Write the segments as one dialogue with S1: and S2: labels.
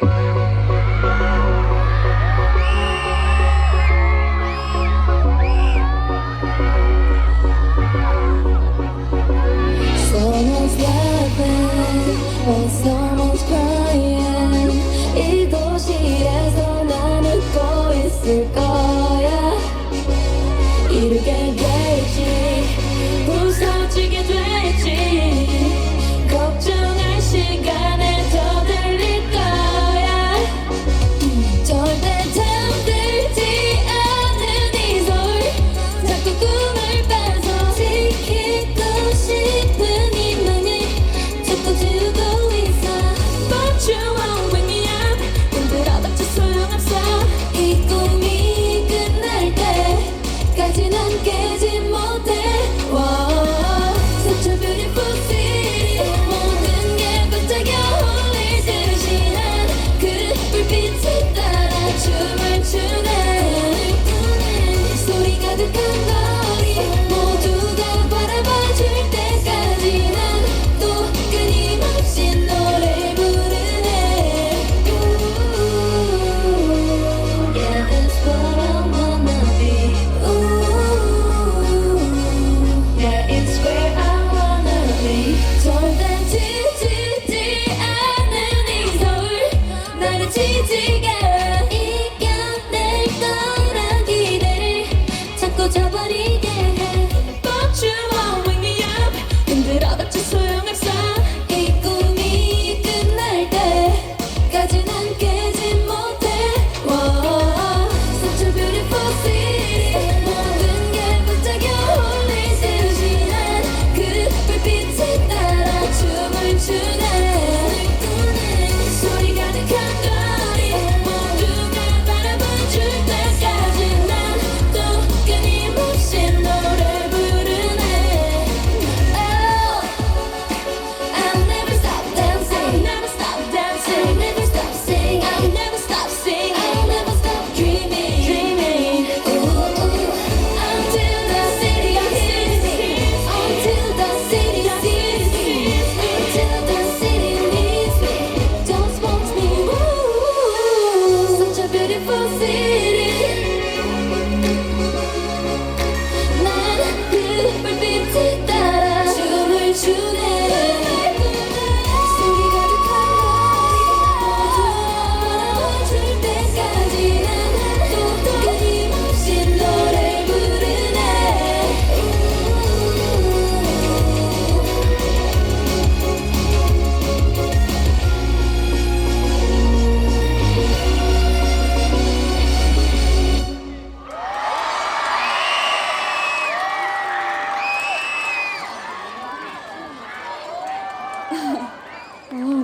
S1: Bye.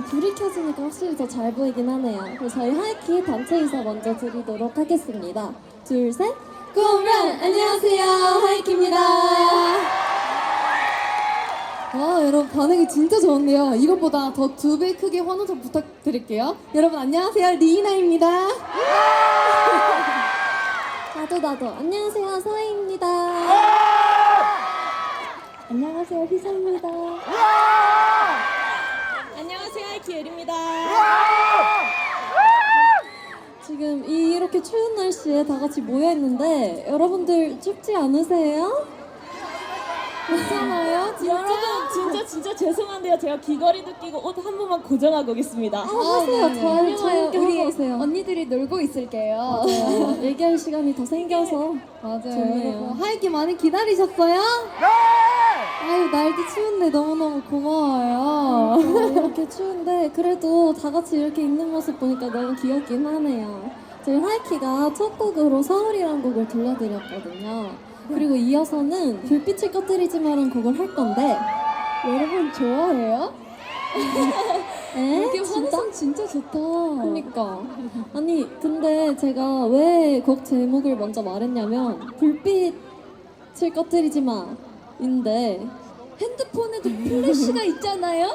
S1: 불이
S2: 켜지니까 확실히 더 잘 보이긴 하네요. 그럼 저희 하이키 단체 인사 먼저 드리도록 하겠습니다. 둘, 셋. 꿈란 안녕하세요. 하이키입니다. 와, 여러분 반응이 진짜 좋은데요. 이것보다 더 두 배 크게 환호 좀 부탁드릴게요. 여러분 안녕하세요. 리이나입니다. 나도 나도 안녕하세요. 서희입니다. 안녕하세요. 희사입니다.
S3: 하이키엘입니다.
S2: 지금 이- 이렇게 추운 날씨에 다 같이 모여 있는데 여러분들 춥지 않으세요? 괜찮아요?
S3: 여러분 진짜 진짜 죄송한데요. 제가 귀걸이도 끼고 옷 한 번만 고정하고 오겠습니다.
S2: 아, 하세요. 잘 재밌 오세요.
S4: 언니들이 놀고 있을게요.
S2: 맞아요. 얘기할 시간이 더 생겨서
S4: 맞아요.
S2: 좋네요.
S4: 여러분 하이키 많이 기다리셨어요? 아유 날도 추운데 너무너무 고마워요.
S2: 어, 이렇게 추운데 그래도 다 같이 이렇게 있는 모습 보니까 너무 귀엽긴 하네요. 저희 하이키가 첫 곡으로 서울이라는 곡을 들려드렸거든요. 그리고 이어서는 불빛을 꺼뜨리지 마란 곡을 할 건데 여러분 좋아해요? 에?
S4: 이게
S2: 진짜?
S4: 환호성 진짜 좋다.
S2: 그니까 아니 근데 제가 왜 곡 제목을 먼저 말했냐면 불빛을 꺼뜨리지 마인데
S4: 핸드폰에도 플래시가 있잖아요.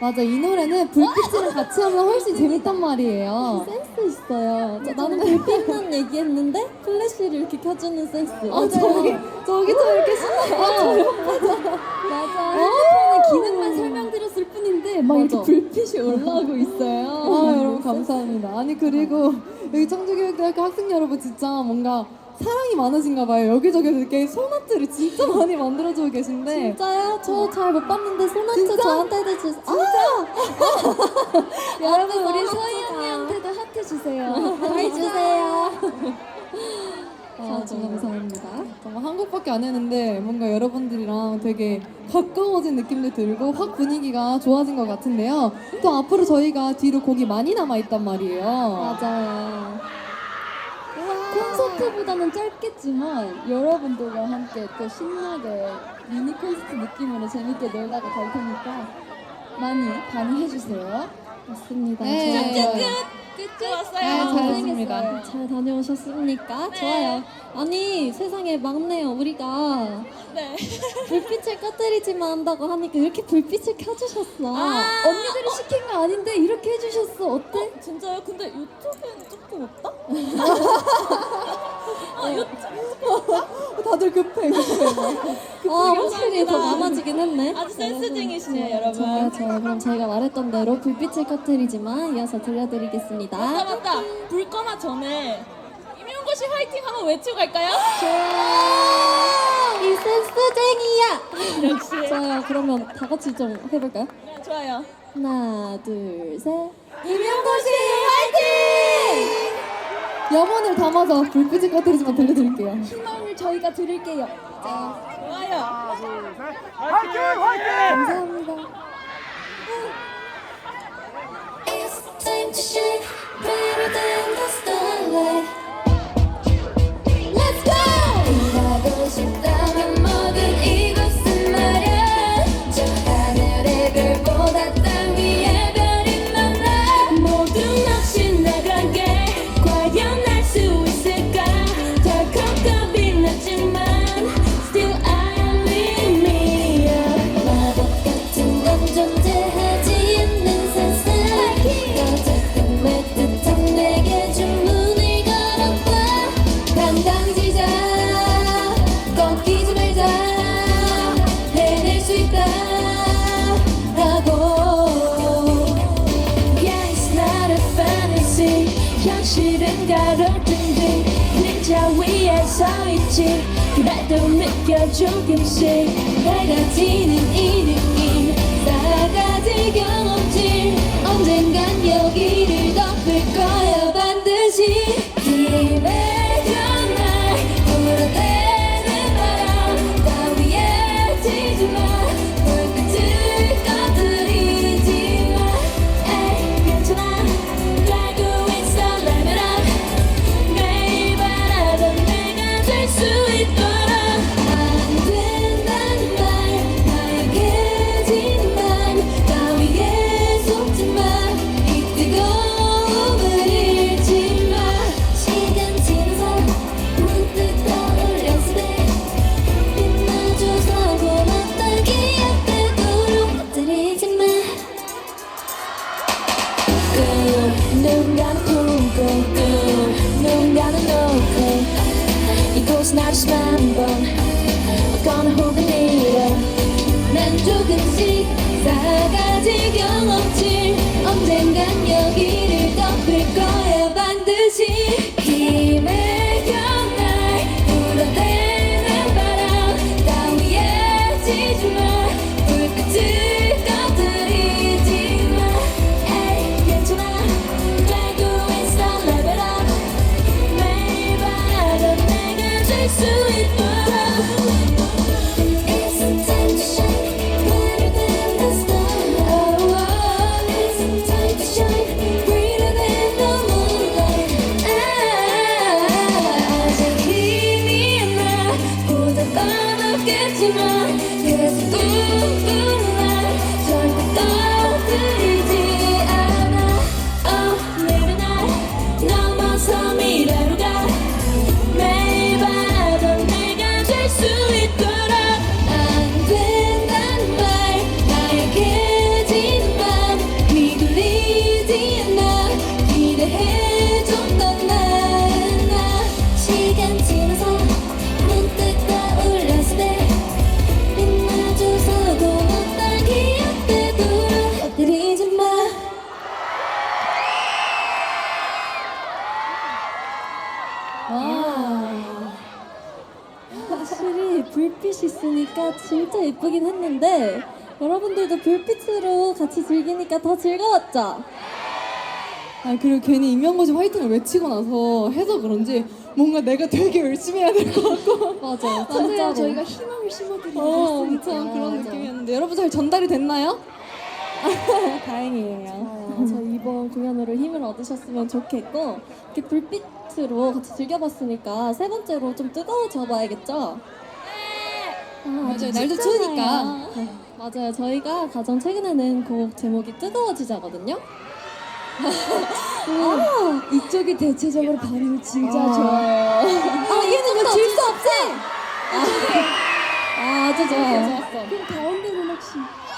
S4: 맞아 이 노래는 불빛이랑 같이 하면 훨씬 재밌단 말이에요.
S2: 센스 있어요. 저, 나는 불빛만 얘기했는데 플래시를 이렇게 켜주는 센스.
S4: 아 저기 저기도 이렇게 신나요.
S2: 맞아.
S4: 핸드폰의 기능만 설명 드렸을 뿐인데 막 이렇게
S2: 맞아.
S4: 불빛이 올라오고 있어요.
S5: 아 여러분 감사합니다. 아니 그리고 여기 청주교육대학교 학생 여러분 진짜 뭔가 사랑이 많으신가 봐요. 여기저기 이렇게 손아트를 진짜 많이 만들어주고 계신데
S2: 진짜요? 저 잘 못 봤는데 손아트
S5: 진짜?
S2: 저한테도 주세요. 아!
S4: 여러분 우리. 소희 언니한테도 하트 주세요.
S2: 잘 주세요.
S5: 아, 정말 감사합니다. 정말 한국밖에 안 했는데 뭔가 여러분들이랑 되게 가까워진 느낌도 들고 확 분위기가 좋아진 것 같은데요. 또 앞으로 저희가 뒤로 곡이 많이 남아 있단 말이에요.
S2: 맞아요.
S4: 콘서트보다는 짧겠지만 여러분들과 함께 또 신나게 미니 콘서트 느낌으로 재밌게 놀다가 갈 테니까 많이 반응해 주세요.
S2: 맞습니다.
S5: 네.
S3: 끝
S5: 네,
S3: 왔어요.
S5: 잘했습니다.
S2: 잘 다녀오셨습니까?
S3: 네.
S2: 좋아요. 아니 세상에 막내요 우리가
S3: 네.
S2: 불빛을 꺼뜨리지만 한다고 하니까 이렇게 불빛을 켜주셨어.
S3: 아,
S4: 언니들이 시킨 거 아닌데 이렇게 해주셨어. 어때?
S3: 어, 진짜요? 근데 이쪽은 조금 없다? 아, 이쪽
S5: 다들 급해 급해.
S2: 아 확실히 더 많아지긴 했네.
S3: 아주 센스쟁이시네요,
S2: 좋아요,
S3: 여러분.
S2: 좋아요. 그럼 저희가 말했던 대로 불빛을 꺼뜨리지만 이어서 들려드리겠습니다.
S3: 맞다. 불 꺼나 전에 임용고 씨 화이팅 한번 외치고 갈까요?
S2: 이 센스쟁이야.
S3: 역시.
S2: 좋아요. 그러면 다 같이 좀 해볼까요?
S3: 네, 좋아요.
S2: 하나, 둘, 셋.
S3: 임용고 씨 화이팅!
S5: 염원을 담아서 불빛을 꺼뜨리지만 들려드릴게요.
S4: 희망을 저희가 드릴게요.
S3: 좋아요.
S2: 감사합니다.
S1: It's time to shine brighter than the starlight. 그래도 느껴 조금씩 내가 지는 이 느낌. 싸가지 경험치 언젠간 여기를 덮
S2: 진짜 예쁘긴 했는데 여러분들도 불빛으로 같이 즐기니까 더 즐거웠죠?
S5: 아 그리고 괜히 임명고시 화이팅을 외치고 나서 해서 그런지 뭔가 내가 되게 열심히 해야 될 것 같고
S2: 맞아요.
S4: 맞아요. 저희가 희망을 심어드리고
S5: 어. 엄청 그런
S2: 맞아.
S5: 느낌이었는데 여러분 잘 전달이 됐나요?
S2: 다행이에요. 어, 저 이번 공연으로 힘을 얻으셨으면 좋겠고 이렇게 불빛으로 같이 즐겨봤으니까 세 번째로 좀 뜨거워져 봐야겠죠? 아,
S5: 맞아요. 날도 추우니까.
S2: 맞아요. 저희가 가장 최근에 낸곡 제목이 뜨거워지자거든요.
S4: 아, 이쪽이 대체적으로 반응이 진짜
S2: 아.
S4: 좋아요.
S2: 아, 얘는 이거 질 수 없지? 아, 아주 좋아요.
S4: 그럼 가운데는 혹시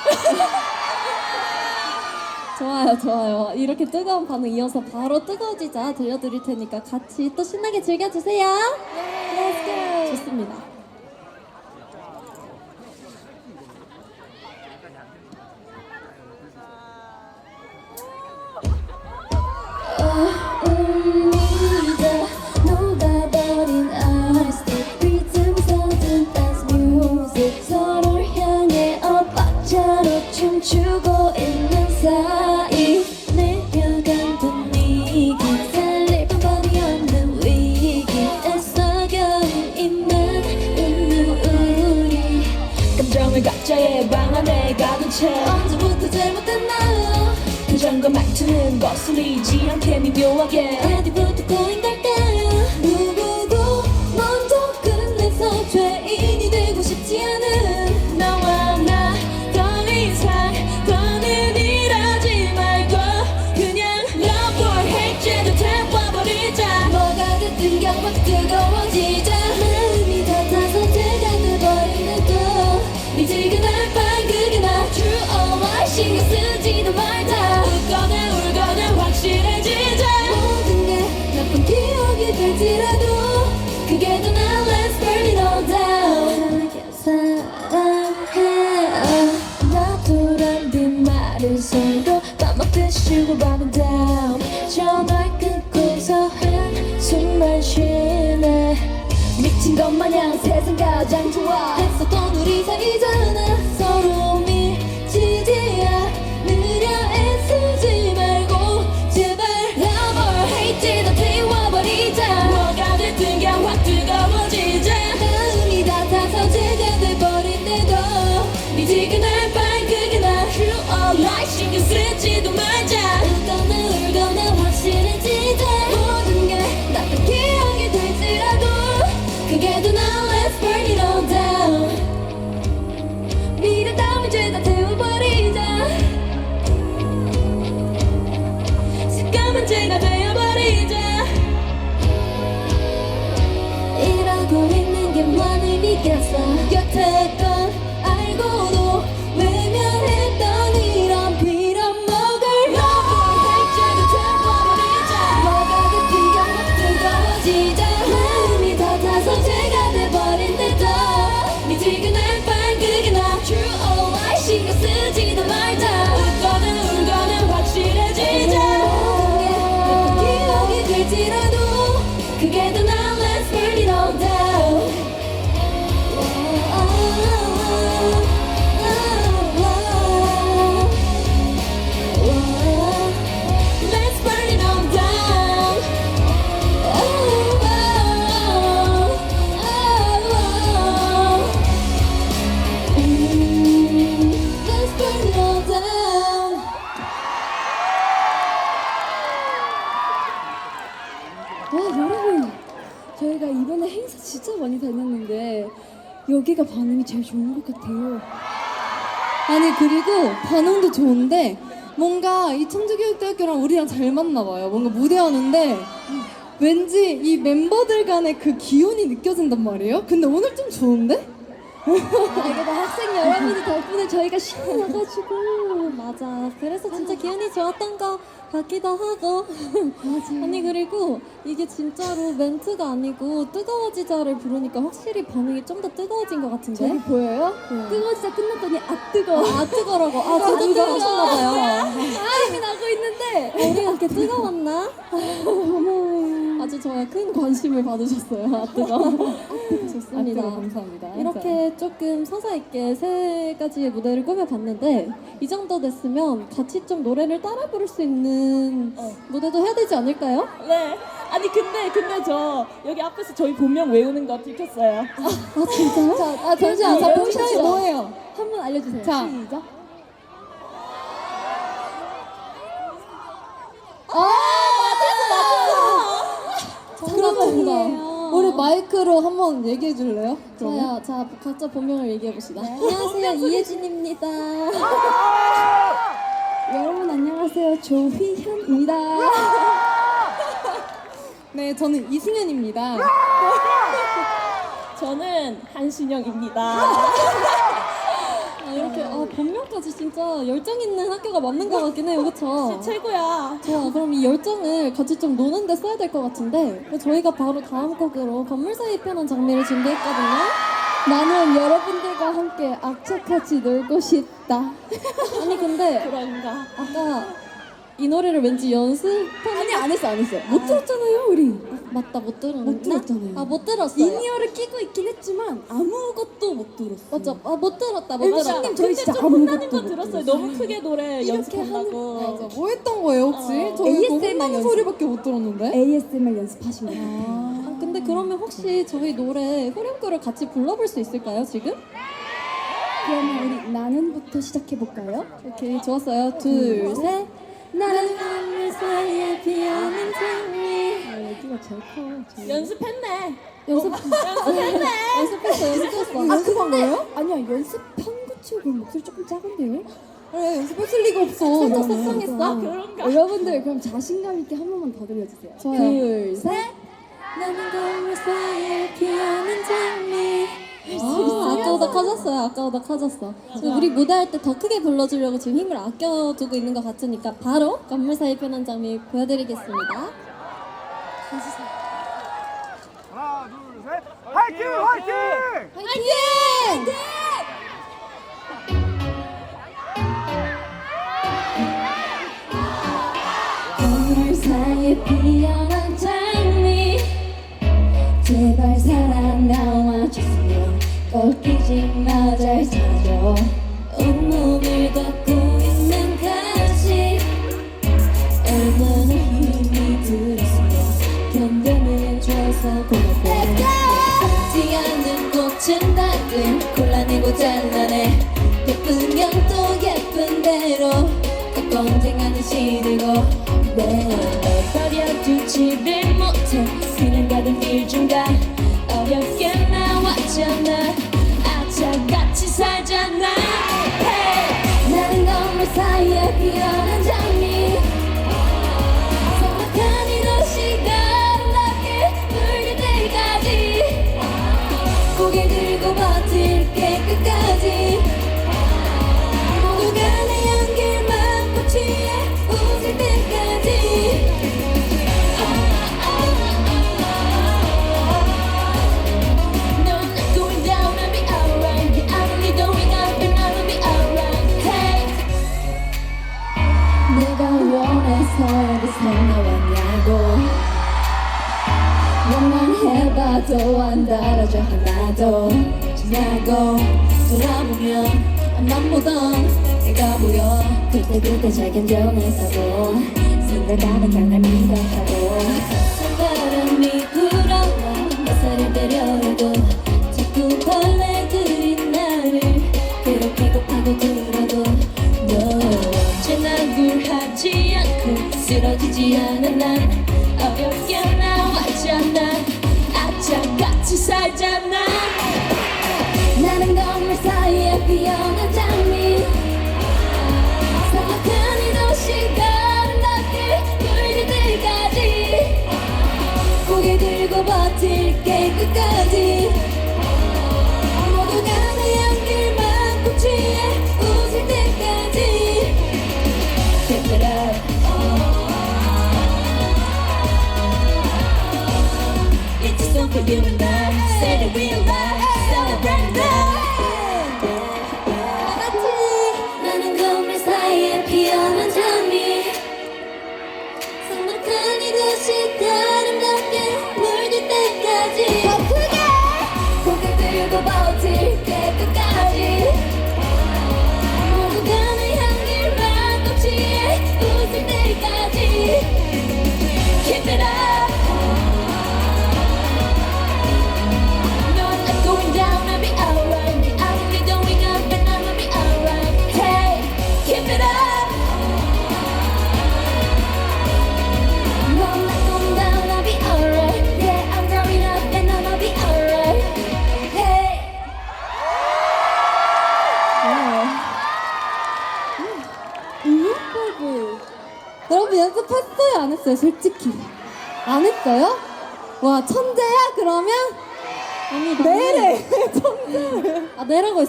S2: 좋아요, 좋아요. 이렇게 뜨거운 반응 이어서 바로 뜨거워지자 들려드릴 테니까 같이 또 신나게 즐겨주세요. Go.
S1: 좋습니다. 뜨거워지자 미
S4: 여기가 반응이 제일 좋은 것 같아요.
S5: 아니 그리고 반응도 좋은데 뭔가 이 청주교육대학교랑 우리랑 잘 맞나 봐요. 뭔가 무대하는데 왠지 이 멤버들 간의 그 기운이 느껴진단 말이에요. 근데 오늘 좀 좋은데?
S4: 아 이게 다 학생 여러분들 덕분에 저희가 신나가지고
S2: 맞아. 그래서 진짜 기분이 좋았던 것 같기도 하고. 아니 그리고 이게 진짜로 멘트가 아니고 뜨거워지자를 부르니까 확실히 반응이 좀 더 뜨거워진 것 같은데.
S4: 저기 보여요?
S2: 네.
S4: 뜨거워지자 끝났더니 아 뜨거워.
S2: 아 뜨거라고. 아 저도 뜨거우셨나 봐요.
S4: 땀이 나고 있는데
S2: 우리가 이렇게 뜨거웠나? 아주 저의 큰 관심을 받으셨어요. 아뜨가. 좋습니다.
S5: 감사합니다.
S2: 이렇게 조금 서사 있게 세 가지의 무대를 꾸며봤는데 이 정도 됐으면 같이 좀 노래를 따라 부를 수 있는
S3: 어.
S2: 무대도 해야 되지 않을까요?
S3: 네. 아니 근데 근데 저 여기 앞에서 저희 본명 외우는 거 들켰어요.
S2: 아 진짜요?
S4: 자, 아, 잠시만. 자,
S5: 본명이
S4: 뭐?
S5: 뭐예요?
S4: 한 번 알려주세요.
S5: 자.
S4: 시작.
S5: 그러면 우리 마이크로 한번 얘기해 줄래요?
S2: 자야, 자 각자 본명을 얘기해 봅시다. 안녕하세요 이예진입니다.
S4: 여러분 안녕하세요. 조휘현입니다.
S5: 네, 저는 이승현입니다.
S3: 저는 한신영입니다.
S2: 본명까지 진짜 열정 있는 학교가 맞는 것 같긴 해요, 그렇죠?
S3: 최고야.
S2: 좋아, 그럼 이 열정을 같이 좀 노는데 써야 될 것 같은데 저희가 바로 다음 곡으로 건물 사이 편한 장미를 준비했거든요.
S4: 나는 여러분들과 함께 악착같이 놀고 싶다.
S2: 아니 근데
S3: 그런가.
S2: 아까 이 노래를 왠지 연습한
S4: 아니 안 했어 안 했어. 못 들었잖아요 우리.
S2: 맞다 못 들었나?
S4: 못 들었잖아요.
S2: 아 못 들었어요.
S4: 인이어를 끼고 있긴 했지만 아무것도 못 들었어.
S2: 맞죠? 아못 들었다 못 들었다.
S4: 선생님, 저희 진짜
S3: 좀 혼나는
S4: 아무것도 거못
S3: 들었어요. 너무 크게 노래 연습한다고.
S5: 맞아. 뭐 했던 거예요, 혹시?
S3: 어.
S5: 저희 그
S4: ASMR 연습.
S5: 소리밖에 못 들었는데?
S4: ASMR 연습하신 거예요.
S2: 아, 근데 그러면 혹시 저희 노래 후렴구를 같이 불러볼 수 있을까요 지금?
S4: 그러면 우리 나는부터 시작해 볼까요?
S2: 오케이 좋았어요. 둘 셋. 나는 하늘 사이에 피어난 장미.
S4: 여기가 제일 커. 제일.
S3: 연습했네.
S2: 연습 연습했네. 연습했어 연습했어.
S4: 아 그건가요? 아니야 연습한 거 치고 목소리 조금 작은데요?
S5: 그래, 연습했을 리가 없어.
S2: 살짝. 속상했어?
S3: 아 그런가.
S4: 여러분들 그럼 자신감 있게 한 번만 더 들려주세요.
S2: 좋아요.
S4: 둘 셋.
S2: 나는 건물 사이에 피어난 장미. 아, 아까보다 커졌어요. 아까보다 커졌어. 지금 우리 무대할 때 더 크게 불러주려고 지금 힘을 아껴두고 있는 것 같으니까 바로 건물 사이에 피어난 장미 보여드리겠습니다.
S6: 하나, 둘, 셋. 화이팅! 화이팅!
S2: 화이팅!
S1: 건물 사이에 피어난 장미 제발 사랑 꺾이지 마 견뎌내서도 생각하는 강날 믿어하고. 손바람이 불어와 햇살을 때려도 자꾸 벌레들이 나를 괴롭히고 파고들어도 너 언제나 굴하지 않고 쓰러지지 않은 난 어렵게 나왔잖아. 아차같이 살잖아 will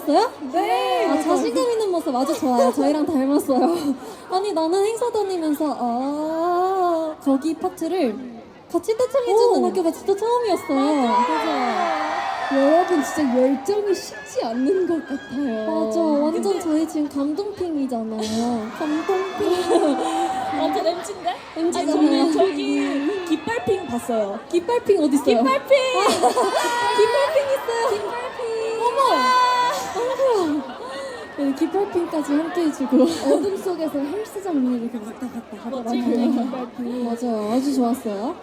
S1: 아,
S2: 했어요? 네! 아, 자신감 있는 모습 아주 좋아요. 저희랑 닮았어요. 아니, 나는 행사 다니면서, 아, 거기 파트를 같이 떼창해주는 학교가 진짜 처음이었어요. 맞아.
S4: 여러분 진짜 열정이 식지 않는 것 같아요.
S2: 맞아. 완전 저희 지금 감동핑이잖아요. 감동핑.
S3: 완전? 아니
S2: MC잖아요.
S3: 저는 저기 깃발핑 봤어요.
S2: 깃발핑 어딨어요?
S3: 깃발핑!
S2: 깃발핑 있어요. 깃발핑. 어머. 네, 깃발핑까지 함께 해주고.
S4: 어둠 속에서 헬스장 이렇게 왔다 갔다? 하더라고요.
S3: 깃발핑.
S2: 맞아요. 아주 좋았어요.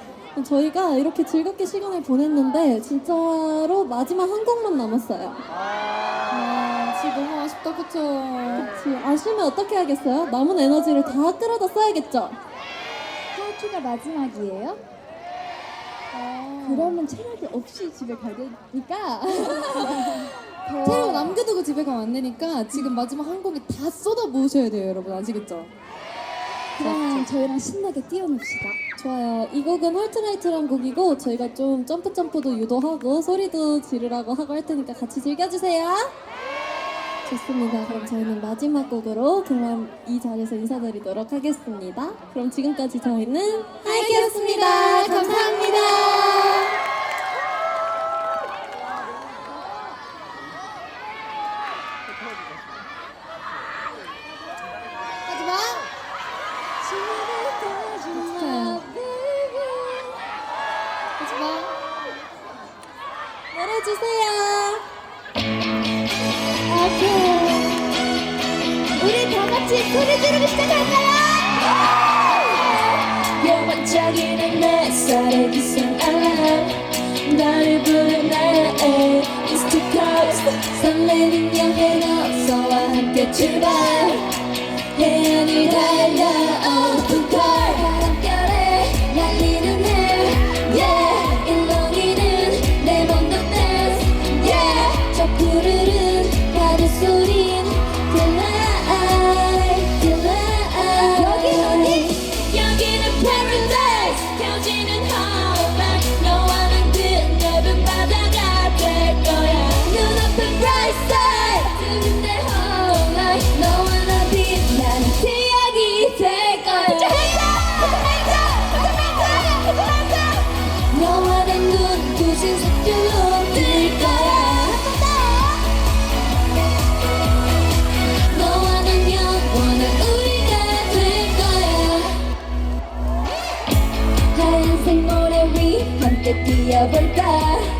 S2: 저희가 이렇게 즐겁게 시간을 보냈는데 진짜로 마지막 한 곡만 남았어요.
S5: 아, 진짜 너무 아쉽다, 그쵸?
S2: 그치. 아쉬우면 어떻게 하겠어요? 남은 에너지를 다 끌어다 써야겠죠?
S4: 하이큐가 마지막이에요?
S5: 아.
S4: 그러면 체력이 없이 집에 가야 되니까
S5: 체력 남겨두고 집에 가면 안 되니까 지금 마지막 한 곡에 다 쏟아 부으셔야 돼요, 여러분. 아시겠죠?
S4: 그러면 저희랑 신나게 뛰어놉시다.
S2: 좋아요. 이 곡은 헐트라이트란 곡이고 저희가 좀 점프 점프도 유도하고 소리도 지르라고 하고 할 테니까 같이 즐겨주세요. 좋습니다. 그럼 저희는 마지막 곡으로 그럼 이 자리에서 인사드리도록 하겠습니다. 그럼 지금까지 저희는 하이키였습니다. 감사합니다. 노래 주세요.
S1: 우리 다 같이 소리 지르기 시작할까요? 영반짝이는 내 살의 기상 알람. 나를 부른 나의 East Coast 설레는 여행 어서와 함께 출발. 해안을 달려 함께 뛰어볼까